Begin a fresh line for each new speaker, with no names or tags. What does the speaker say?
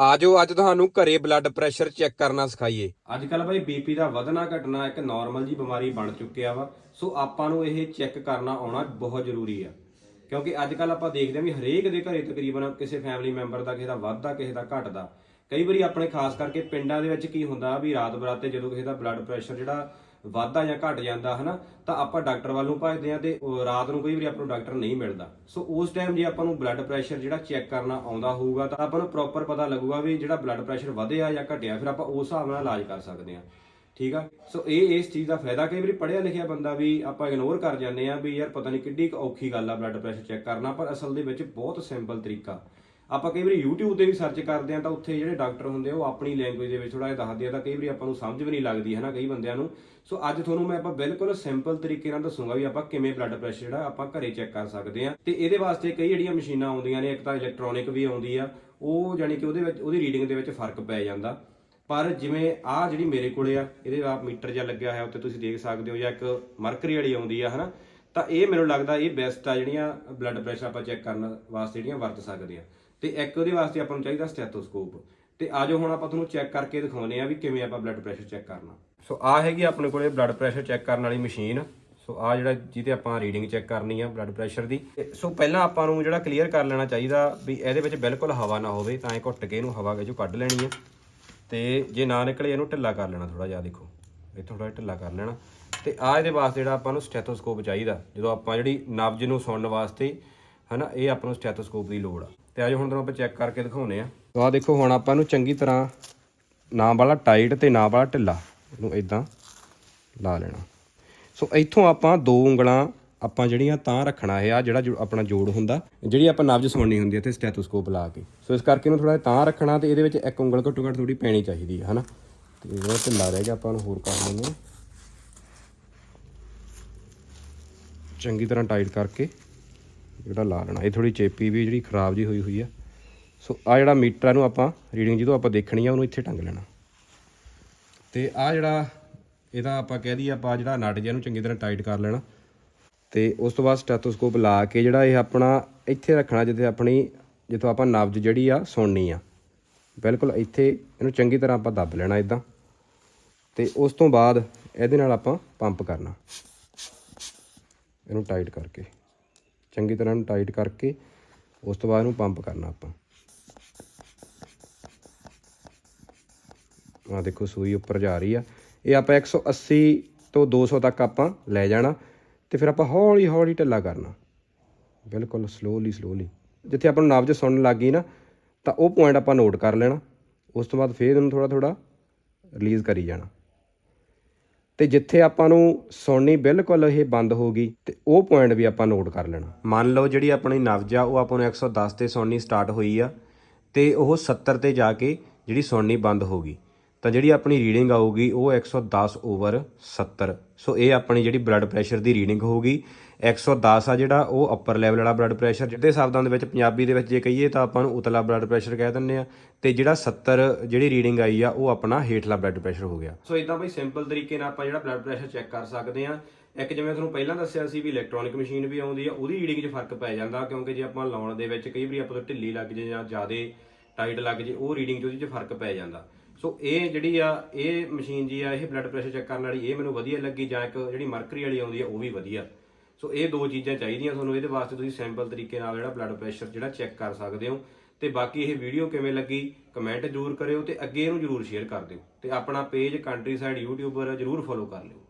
ਆਜੋ, ਅੱਜ ਤੁਹਾਨੂੰ ਘਰੇ ਬਲੱਡ ਪ੍ਰੈਸ਼ਰ ਚੈੱਕ ਕਰਨਾ ਸਿਖਾਈਏ। ਅੱਜ ਕੱਲ ਬਾਈ ਬੀਪੀ ਦਾ ਵਧਣਾ ਘਟਣਾ ਇੱਕ ਨਾਰਮਲ ਜੀ ਬਿਮਾਰੀ ਬਣ ਚੁੱਕਿਆ ਵਾ। ਸੋ ਆਪਾਂ ਨੂੰ ਇਹ ਚੈੱਕ ਕਰਨਾ ਆਉਣਾ ਬਹੁਤ ਜ਼ਰੂਰੀ ਆ। ਕਿਉਂਕਿ ਅੱਜ ਕੱਲ ਆਪਾਂ ਦੇਖਦੇ ਹਾਂ ਵੀ ਹਰੇਕ ਦੇ ਘਰੇ ਤਕਰੀਬਨ ਕਿਸੇ ਫੈਮਿਲੀ ਮੈਂਬਰ ਦਾ, ਕਿਸੇ ਦਾ ਵੱਧਦਾ, ਕਿਸੇ ਦਾ ਘਟਦਾ। ਕਈ ਵਾਰੀ ਆਪਣੇ ਖਾਸ ਕਰਕੇ ਪਿੰਡਾਂ ਦੇ ਵਿੱਚ ਕੀ ਹੁੰਦਾ ਵੀ ਰਾਤ ਬਰਾਤੇ ਜਦੋਂ ਕਿਸੇ ਦਾ ਬਲੱਡ ਪ੍ਰੈਸ਼ਰ ਜਿਹੜਾ ਵੱਧਦਾ ਜਾਂ ਘਟ ਜਾਂਦਾ, ਹਨਾ, ਤਾਂ ਆਪਾਂ ਡਾਕਟਰ ਵੱਲ ਨੂੰ ਭੱਜਦੇ ਆ ਤੇ ਰਾਤ ਨੂੰ ਕਈ ਵਾਰੀ ਆਪਾਂ ਨੂੰ ਡਾਕਟਰ ਨਹੀਂ ਮਿਲਦਾ। ਸੋ ਉਸ ਟਾਈਮ ਜੇ ਆਪਾਂ ਨੂੰ ਬਲੱਡ ਪ੍ਰੈਸ਼ਰ ਜਿਹੜਾ ਚੈੱਕ ਕਰਨਾ ਆਉਂਦਾ ਹੋਊਗਾ, ਤਾਂ ਆਪਾਂ ਨੂੰ ਪ੍ਰੋਪਰ ਪਤਾ ਲੱਗੂਗਾ ਵੀ ਜਿਹੜਾ ਬਲੱਡ ਪ੍ਰੈਸ਼ਰ ਵਧਿਆ ਜਾਂ ਘਟਿਆ, ਫਿਰ ਆਪਾਂ ਉਸ ਹਿਸਾਬ ਨਾਲ ਇਲਾਜ ਕਰ ਸਕਦੇ ਆ ਠੀਕ ਆ? ਸੋ ਇਹ, ਇਸ ਚੀਜ਼ ਦਾ ਫਾਇਦਾ, ਕਈ ਵਾਰੀ ਪੜ੍ਹਿਆ ਲਿਖਿਆ ਬੰਦਾ ਵੀ ਆਪਾਂ ਇਗਨੋਰ ਕਰ ਜਾਂਦੇ ਆ ਵੀ ਯਾਰ ਪਤਾ ਨਹੀਂ ਕਿੱਡੀ ਕੁ ਔਖੀ ਗੱਲ ਆ ਬਲੱਡ ਪ੍ਰੈਸ਼ਰ ਚੈੱਕ ਕਰਨਾ, ਪਰ ਅਸਲ ਦੇ ਵਿੱਚ ਬਹੁਤ ਸਿੰਪਲ ਤਰੀਕਾ। ਆਪਾਂ ਕਈ ਵਾਰੀ YouTube ਤੇ ਵੀ ਸਰਚ ਕਰਦੇ ਆ ਤਾਂ ਉੱਥੇ ਜਿਹੜੇ ਡਾਕਟਰ ਹੁੰਦੇ ਆ, ਉਹ ਆਪਣੀ ਲੈਂਗੁਏਜ ਦੇ ਵਿੱਚ ਥੋੜਾ ਜਿਹਾ ਦੱਸਦੇ ਆ ਤਾਂ ਕਈ ਵਾਰੀ ਆਪਾਂ ਨੂੰ ਸਮਝ ਵੀ ਨਹੀਂ ਲੱਗਦੀ ਹੈ ਨਾ ਕਈ ਬੰਦਿਆਂ ਨੂੰ। ਸੋ ਅੱਜ ਤੁਹਾਨੂੰ ਮੈਂ ਆਪਾਂ ਬਿਲਕੁਲ ਸਿੰਪਲ ਤਰੀਕੇ ਨਾਲ ਦੱਸੂਗਾ ਵੀ ਆਪਾਂ ਕਿਵੇਂ ਬਲੱਡ ਪ੍ਰੈਸ਼ਰ ਜਿਹੜਾ ਆਪਾਂ ਘਰੇ ਚੈੱਕ ਕਰ ਸਕਦੇ ਆ ਤੇ ਇਹਦੇ ਵਾਸਤੇ ਕਈ ਜਿਹੜੀਆਂ ਮਸ਼ੀਨਾਂ ਆਉਂਦੀਆਂ ਨੇ, ਇੱਕ ਤਾਂ ਇਲੈਕਟ੍ਰੋਨਿਕ ਵੀ ਆਉਂਦੀ ਆ, ਉਹ ਜਾਨੀ ਕਿ ਉਹਦੇ ਵਿੱਚ, ਉਹਦੀ ਰੀਡਿੰਗ ਦੇ ਵਿੱਚ ਫ਼ਰਕ ਪੈ ਜਾਂਦਾ। ਪਰ ਜਿਵੇਂ ਆਹ ਜਿਹੜੀ ਮੇਰੇ ਕੋਲੇ ਆ, ਇਹਦੇ ਆ ਮੀਟਰ ਜਿਹਾ ਲੱਗਿਆ ਹੋਇਆ ਉੱਤੇ ਤੁਸੀਂ ਦੇਖ ਸਕਦੇ ਹੋ, ਜਾਂ ਇੱਕ ਮਰਕਰੀ ਵਾਲੀ ਆਉਂਦੀ ਆ, ਹਨਾ? ਤਾਂ ਇਹ ਮੈਨੂੰ ਲੱਗਦਾ ਇਹ ਬੈਸਟ ਆ ਜਿਹੜੀਆਂ ਬਲੱਡ ਪ੍ਰੈਸ਼ਰ ਆਪਾਂ ਚੈੱਕ ਕਰਨ ਵਾਸਤੇ ਜਿਹੜੀਆਂ ਵਰਤ ਸਕਦੇ ਆ ਤੇ ਇੱਕ ਉਹਦੇ ਵਾਸਤੇ ਆਪਾਂ ਨੂੰ ਚਾਹੀਦਾ ਸਟੈਥੋਸਕੋਪ ਤੇ ਆਜੋ ਹੁਣ ਆਪਾਂ ਤੁਹਾਨੂੰ ਚੈੱਕ ਕਰਕੇ ਦਿਖਾਉਂਦੇ ਆ ਵੀ ਕਿਵੇਂ ਆਪਾਂ ਬਲੱਡ ਪ੍ਰੈਸ਼ਰ ਚੈੱਕ ਕਰਨਾ। ਸੋ ਆ ਹੈਗੀ ਆਪਣੇ ਕੋਲੇ ਬਲੱਡ ਪ੍ਰੈਸ਼ਰ ਚੈੱਕ ਕਰਨ ਵਾਲੀ ਮਸ਼ੀਨ ਸੋ ਆ ਜਿਹੜਾ ਜਿਹਦੇ ਆਪਾਂ ਰੀਡਿੰਗ ਚੈੱਕ ਕਰਨੀ ਆ ਬਲੱਡ ਪ੍ਰੈਸ਼ਰ ਦੀ। ਤੇ ਸੋ ਪਹਿਲਾਂ ਆਪਾਂ ਨੂੰ ਜਿਹੜਾ ਕਲੀਅਰ ਕਰ ਲੈਣਾ ਚਾਹੀਦਾ ਵੀ ਇਹਦੇ ਵਿੱਚ ਬਿਲਕੁਲ ਹਵਾ ਨਾ ਹੋਵੇ, ਤਾਂ ਇਹ ਘੁੱਟ ਕੇ ਇਹਨੂੰ ਹਵਾ ਵਿੱਚੋਂ ਕੱਢ ਲੈਣੀ ਆ। ਤੇ ਜੇ ਨਾ ਨਿਕਲੇ, ਇਹਨੂੰ ਢਿੱਲਾ ਕਰ ਲੈਣਾ ਥੋੜਾ ਜਿਹਾ, ਦੇਖੋ। ਇਹ ਥੋੜਾ ਢਿੱਲਾ ਕਰ ਲੈਣਾ। ਤੇ ਆ ਇਹਦੇ ਵਾਸਤੇ ਜਿਹੜਾ ਆਪਾਂ ਨੂੰ ਸਟੈਥੋਸਕੋਪ ਚਾਹੀਦਾ। ਜਦੋਂ ਆਪਾਂ ਜਿਹੜੀ ਨਬਜ ਨੂੰ ਸੁਣਨ ਵਾਸਤੇ ਹਨਾ, ਇਹ ਆਪਾਂ ਨੂੰ ਸਟੈਥੋਸਕੋਪ ਦੀ ਲੋੜ ਆ। ਤੇ ਅੱਜ ਹੁਣ ਤੁਹਾਨੂੰ ਆਪਾਂ ਚੈੱਕ ਕਰਕੇ ਦਿਖਾਉਨੇ ਆ ਸੋ ਆ ਦੇਖੋ, ਹੁਣ ਆਪਾਂ ਨੂੰ ਚੰਗੀ ਤਰ੍ਹਾਂ ਨਾ ਵਾਲਾ ਟਾਈਟ ਤੇ ਨਾ ਵਾਲਾ ਢਿੱਲਾ, ਇਹਨੂੰ ਇਦਾਂ ਲਾ ਲੈਣਾ। ਸੋ ਇੱਥੋਂ ਆਪਾਂ ਦੋ ਉਂਗਲਾਂ ਆਪਾਂ ਜਿਹੜੀਆਂ ਤਾਂ ਰੱਖਣਾ ਹੈ ਆ ਜਿਹੜਾ ਜੋ, ਆਪਣਾ ਜੋੜ ਹੁੰਦਾ, ਜਿਹੜੀ ਆਪਾਂ ਨਬਜ ਸੁਣਨੀ ਹੁੰਦੀ ਹੈ ਤੇ ਸਟੈਥੋਸਕੋਪ ਲਾ ਕੇ। ਸੋ ਇਸ ਕਰਕੇ ਇਹਨੂੰ ਥੋੜਾ ਤਾਂ ਰੱਖਣਾ ਤੇ ਇਹਦੇ ਵਿੱਚ ਇੱਕ ਉਂਗਲ ਘੱਟੋ ਘੱਟ ਥੋੜੀ ਪੈਣੀ ਚਾਹੀਦੀ ਹੈ, ਹਨਾ। ਤੇ ਜਿਹੜਾ ਢਿੱਲਾ ਰਹਿ ਗਿਆ, ਆਪਾਂ ਨੂੰ ਹੋਰ ਕਰ ਲੈਂਦੇ ਹਾਂ। ਚੰਗੀ ਤਰ੍ਹਾਂ ਟਾਈਟ ਕਰਕੇ। ਜਿਹੜਾ ਲਾ ਲੈਣਾ। ਇਹ ਥੋੜੀ ਚੇਪੀ ਵੀ ਜਿਹੜੀ ਖਰਾਬ ਜੀ ਹੋਈ ਹੋਈ ਆ। ਸੋ ਆ ਜਿਹੜਾ ਮੀਟਰ ਨੂੰ ਆਪਾਂ ਰੀਡਿੰਗ ਜਦੋਂ ਆਪਾਂ ਦੇਖਣੀ ਆ, ਉਹਨੂੰ ਇੱਥੇ ਟੰਗ ਲੈਣਾ। ਤੇ ਆ ਜਿਹੜਾ ਇਹਦਾ ਆਪਾਂ ਕਹਿ ਦਈਏ, ਆਪਾਂ ਜਿਹੜਾ ਨਟ ਜਿਹਾ ਨੂੰ ਚੰਗੀ ਤਰ੍ਹਾਂ ਟਾਈਟ ਕਰ ਲੈਣਾ। ਤੇ ਉਸ ਤੋਂ ਬਾਅਦ ਸਟੈਥੋਸਕੋਪ ਲਾ ਕੇ ਜਿਹੜਾ ਇਹ ਆਪਣਾ ਇੱਥੇ ਰੱਖਣਾ, ਜਿੱਥੇ ਆਪਣੀ, ਜਿੱਥੋਂ ਆਪਾਂ ਨਬਜ ਜਿਹੜੀ ਆ ਸੁਣਨੀ ਆ। ਬਿਲਕੁਲ ਇੱਥੇ ਇਹਨੂੰ ਚੰਗੀ ਤਰ੍ਹਾਂ ਆਪਾਂ ਦੱਬ ਲੈਣਾ ਇਦਾਂ ਤੇ ਉਸ ਤੋਂ ਬਾਅਦ ਇਹਦੇ ਨਾਲ ਆਪਾਂ ਪੰਪ ਕਰਨਾ। ਇਹਨੂੰ ਟਾਈਟ ਕਰਕੇ। ਚੰਗੀ ਤਰ੍ਹਾਂ ਨੂੰ ਟਾਈਟ ਕਰਕੇ ਉਸ ਤੋਂ ਬਾਅਦ ਇਹਨੂੰ ਪੰਪ ਕਰਨਾ ਆਪਾਂ। ਆ ਦੇਖੋ ਸੂਈ ਉੱਪਰ ਜਾ ਰਹੀ ਆ। ਇਹ ਆਪਾਂ 180 ਤੋਂ 200 ਤੱਕ ਆਪਾਂ ਲੈ ਜਾਣਾ ਤੇ ਫਿਰ ਆਪਾਂ ਹੌਲੀ ਹੌਲੀ ਢਿੱਲਾ ਕਰਨਾ। ਬਿਲਕੁਲ ਸਲੋਲੀ ਸਲੋਲੀ ਜਿੱਥੇ ਆਪਾਂ ਨੂੰ ਨਬਜ ਸੁਣਨ ਲੱਗ ਗਈ ਨਾ, ਤਾਂ ਉਹ ਪੁਆਇੰਟ ਆਪਾਂ ਨੋਟ ਕਰ ਲੈਣਾ। ਉਸ ਤੋਂ ਬਾਅਦ ਫੇਰ ਇਹਨੂੰ ਥੋੜਾ ਥੋੜਾ ਰਿਲੀਜ਼ ਕਰੀ ਜਾਣਾ। ਤੇ ਜਿੱਥੇ ਆਪਾਂ ਨੂੰ ਸੁਣਨੀ ਬਿਲਕੁਲ ਇਹ ਬੰਦ ਹੋ ਗਈ ਤੇ ਉਹ ਪੁਆਇੰਟ ਵੀ ਆਪਾਂ ਨੋਟ ਕਰ ਲੈਣਾ। ਮੰਨ ਲਓ ਜਿਹੜੀ ਆਪਣੀ ਨਬਜ ਆ ਉਹ ਆਪਾਂ ਨੂੰ 110 ਤੇ ਸੁਣਨੀ ਸਟਾਰਟ ਹੋਈ ਆ ਤੇ ਉਹ 70 ਤੇ ਜਾ ਕੇ ਜਿਹੜੀ ਸੁਣਨੀ ਬੰਦ ਹੋ ਗਈ। ਤਾਂ ਜਿਹੜੀ ਆਪਣੀ ਰੀਡਿੰਗ ਆਊਗੀ ਉਹ 110 ਓਵਰ 70 ਸੋ ਇਹ ਆਪਣੀ ਜਿਹੜੀ ਬਲੱਡ ਪ੍ਰੈਸ਼ਰ ਦੀ ਰੀਡਿੰਗ ਹੋਊਗੀ। 110 ਆ ਜਿਹੜਾ, ਉਹ ਅੱਪਰ ਲੈਵਲ ਵਾਲਾ ਬਲੱਡ ਪ੍ਰੈਸ਼ਰ ਜਿਹਦੇ ਸ਼ਬਦਾਂ ਦੇ ਵਿੱਚ ਪੰਜਾਬੀ ਦੇ ਵਿੱਚ ਜੇ ਕਹੀਏ ਤਾਂ ਆਪਾਂ ਨੂੰ ਉਤਲਾ ਬਲੱਡ ਪ੍ਰੈਸ਼ਰ ਕਹਿ ਦਿੰਦੇ ਆ। ਤੇ ਜਿਹੜਾ 70 ਜਿਹੜੀ ਰੀਡਿੰਗ ਆਈ ਆ, ਉਹ ਆਪਣਾ ਹੇਠਲਾ ਬਲੱਡ ਪ੍ਰੈਸ਼ਰ ਹੋ ਗਿਆ। ਸੋ ਇਦਾਂ ਬਈ ਸਿੰਪਲ ਤਰੀਕੇ ਨਾਲ ਆਪਾਂ ਜਿਹੜਾ ਬਲੱਡ ਪ੍ਰੈਸ਼ਰ ਚੈੱਕ ਕਰ ਸਕਦੇ ਆ। ਇੱਕ ਜਿਵੇਂ ਤੁਹਾਨੂੰ ਪਹਿਲਾਂ ਦੱਸਿਆ ਸੀ ਵੀ ਇਲੈਕਟ੍ਰੋਨਿਕ ਮਸ਼ੀਨ ਵੀ ਆਉਂਦੀ ਆ, ਉਹਦੀ ਰੀਡਿੰਗ 'ਚ ਫ਼ਰਕ ਪੈ ਜਾਂਦਾ। ਕਿਉਂਕਿ ਜੇ ਆਪਾਂ ਲਾਉਣ ਦੇ ਵਿੱਚ ਕਈ ਵਾਰੀ ਆਪਾਂ ਤੋਂ ਢਿੱਲੀ ਲੱਗ ਜੇ ਜਾਂ ਜ਼ਿਆਦਾ ਟਾਈਟ ਲੱਗ ਜੇ, ਉਹ ਰੀਡਿੰਗ 'ਚ ਉਹਦੇ 'ਚ ਫ਼ਰਕ ਪੈ ਜਾਂਦਾ। ਸੋ ਇਹ ਜਿਹੜੀ ਆ, ਇਹ ਮਸ਼ੀਨ ਜੀ ਆ, ਇਹ ਬਲੱਡ ਪ੍ਰੈਸ਼ਰ ਚੈੱਕ ਕਰਨ ਵਾਲੀ, ਇਹ ਮੈਨੂੰ ਵਧੀਆ ਲੱਗੀ, ਜਾਂ ਇੱਕ ਜਿਹੜੀ ਮਰਕਰੀ ਵਾਲੀ ਆਉਂਦੀ ਆ, ਉਹ ਵੀ ਵਧੀਆ। ਸੋ ਇਹ ਦੋ ਚੀਜ਼ਾਂ ਚਾਹੀਦੀਆਂ ਤੁਹਾਨੂੰ, ਇਹਦੇ ਵਾਸਤੇ ਤੁਸੀਂ ਸੈਂਪਲ ਤਰੀਕੇ ਨਾਲ ਜਿਹੜਾ ਬਲੱਡ ਪ੍ਰੈਸ਼ਰ ਜਿਹੜਾ ਚੈੱਕ ਕਰ ਸਕਦੇ ਹੋ। ਤੇ ਬਾਕੀ ਇਹ ਵੀਡੀਓ ਕਿਵੇਂ ਲੱਗੀ ਕਮੈਂਟ ਜ਼ਰੂਰ ਕਰਿਓ ਤੇ ਅੱਗੇ ਇਹਨੂੰ ਜ਼ਰੂਰ ਸ਼ੇਅਰ ਕਰ ਦਿਓ। ਤੇ ਆਪਣਾ ਪੇਜ ਕੰਟਰੀ ਸਾਈਡ ਯੂਟਿਊਬਰ ਜ਼ਰੂਰ ਫੋਲੋ ਕਰ ਲਿਓ।